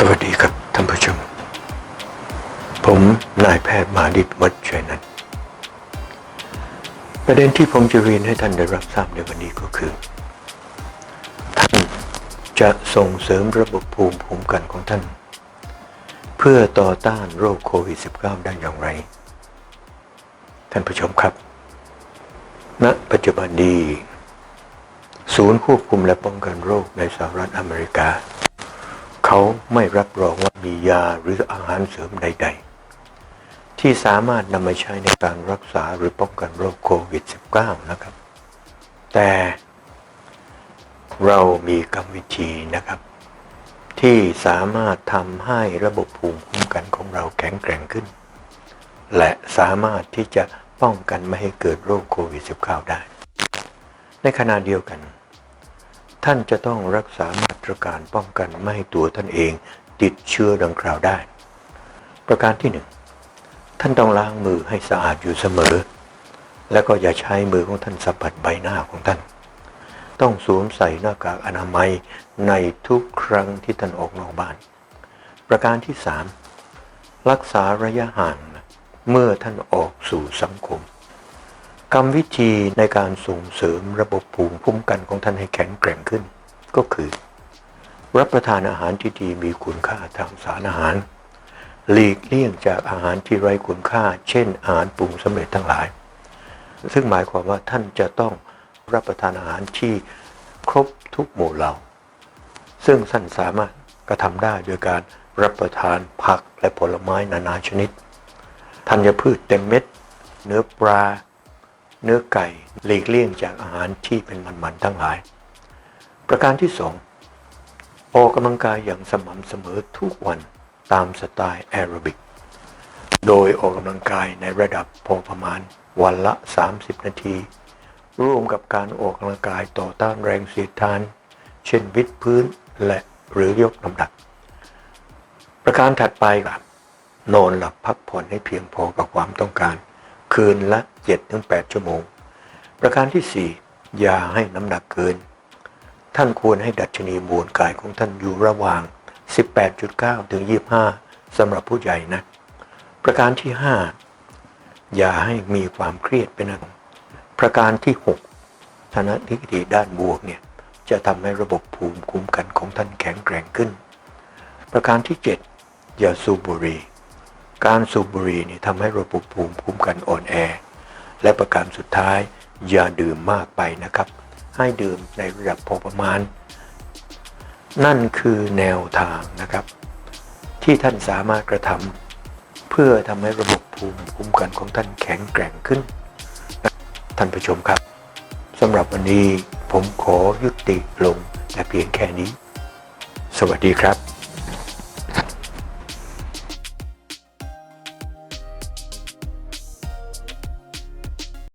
สวัสดีครับท่านผู้ชม ผมนายแพทย์มาดิตวัชชัยนันท์ประเด็นที่ผมจะเรียนให้ท่านได้รับทราบในวันนี้ก็คือ ท่านจะส่งเสริมระบบภูมิคุ้มกันของท่าน เพื่อต่อต้านโรคโควิด -19 ได้อย่างไร ท่านผู้ชมครับ ณ ปัจจุบันนี้ศูนย์ควบคุมและป้องกันโรคในสหรัฐอเมริกา ไม่รับรองว่ามียาหรืออาหารเสริมใด ๆ ที่สามารถนำมาใช้ในการรักษาหรือป้องกันโรคโควิด -19 นะครับ แต่เรามีกรรมวิธีนะครับ ที่สามารถทำให้ระบบภูมิคุ้มกันของเราแข็งแกร่งขึ้น และสามารถที่จะป้องกันไม่ให้เกิดโรคโควิด -19 ได้ ในขณะเดียวกัน ท่านจะต้องรักษามาตรการป้องกันไม่ให้ตัวท่านเองติดเชื้อดังกล่าวได้ ประการที่หนึ่งท่านต้องล้างมือให้สะอาดอยู่เสมอ และก็อย่าใช้มือของท่านสัมผัสใบหน้าของท่าน ต้องสวมใส่หน้ากากอนามัยในทุกครั้งที่ท่านออกนอกบ้าน ประการที่สามรักษาระยะห่างเมื่อท่านออกสู่สังคม กรรมวิธีในการส่งเสริมระบบภูมิคุ้มกันของท่านให้แข็งแกร่งขึ้น ก็คือ รับประทานอาหารที่ดีมีคุณค่าทางสารอาหาร หลีกเลี่ยงจากอาหารที่ไร้คุณค่า เช่น อาหารปรุงสำเร็จทั้งหลาย ซึ่งหมายความว่าท่านจะต้องรับประทานอาหารที่ครบทุกหมู่เหล่า ซึ่งท่านสามารถกระทำได้โดยการรับประทานผักและผลไม้นานาชนิดธัญพืชเต็มเม็ด เนื้อปลา เนื้อไก่หลีกเลี่ยงจากอาหารที่เป็นมันๆทั้งหลาย ประการที่สองออกกำลังกายอย่างสม่ำเสมอทุกวันตามสไตล์แอโรบิก โดยออกกำลังกายในระดับพอประมาณวันละ 30 นาที ร่วมกับการออกกำลังกายต่อต้านแรงเสียดทาน เช่นวิดพื้นและหรือยกน้ำหนักประการถัดไปครับนอนหลับพักผ่อนให้เพียงพอกับความต้องการ คืนละ 7-8 ชั่วโมง ประการที่ 4 อย่าให้น้ำหนักเกิน ท่านควรให้ดัชนีมวลกายของท่านอยู่ระหว่าง 18.9 ถึง 25สำหรับผู้ใหญ่นะ ประการที่ 5 อย่าให้มีความเครียดเป็นอันประการที่6ทนทิฏฐิด้านบวกเนี่ยจะทำให้ระบบภูมิคุ้มกันของท่านแข็งแกร่งขึ้น ประการที่ 7 อย่าสูบบุหรี่ การสูบบุหรี่นี่ทำให้ระบบภูมิคุ้มกันอ่อนแอ และประการสุดท้าย อย่าดื่มมากไปนะครับ ให้ดื่มในระดับพอประมาณ นั่นคือแนวทางนะครับ ที่ท่านสามารถกระทำเพื่อทำให้ระบบภูมิคุ้มกันของท่านแข็งแกร่งขึ้น ท่านผู้ชมครับสำหรับวันนี้ผมขอยุติลงแต่เพียงแค่นี้ สวัสดีครับ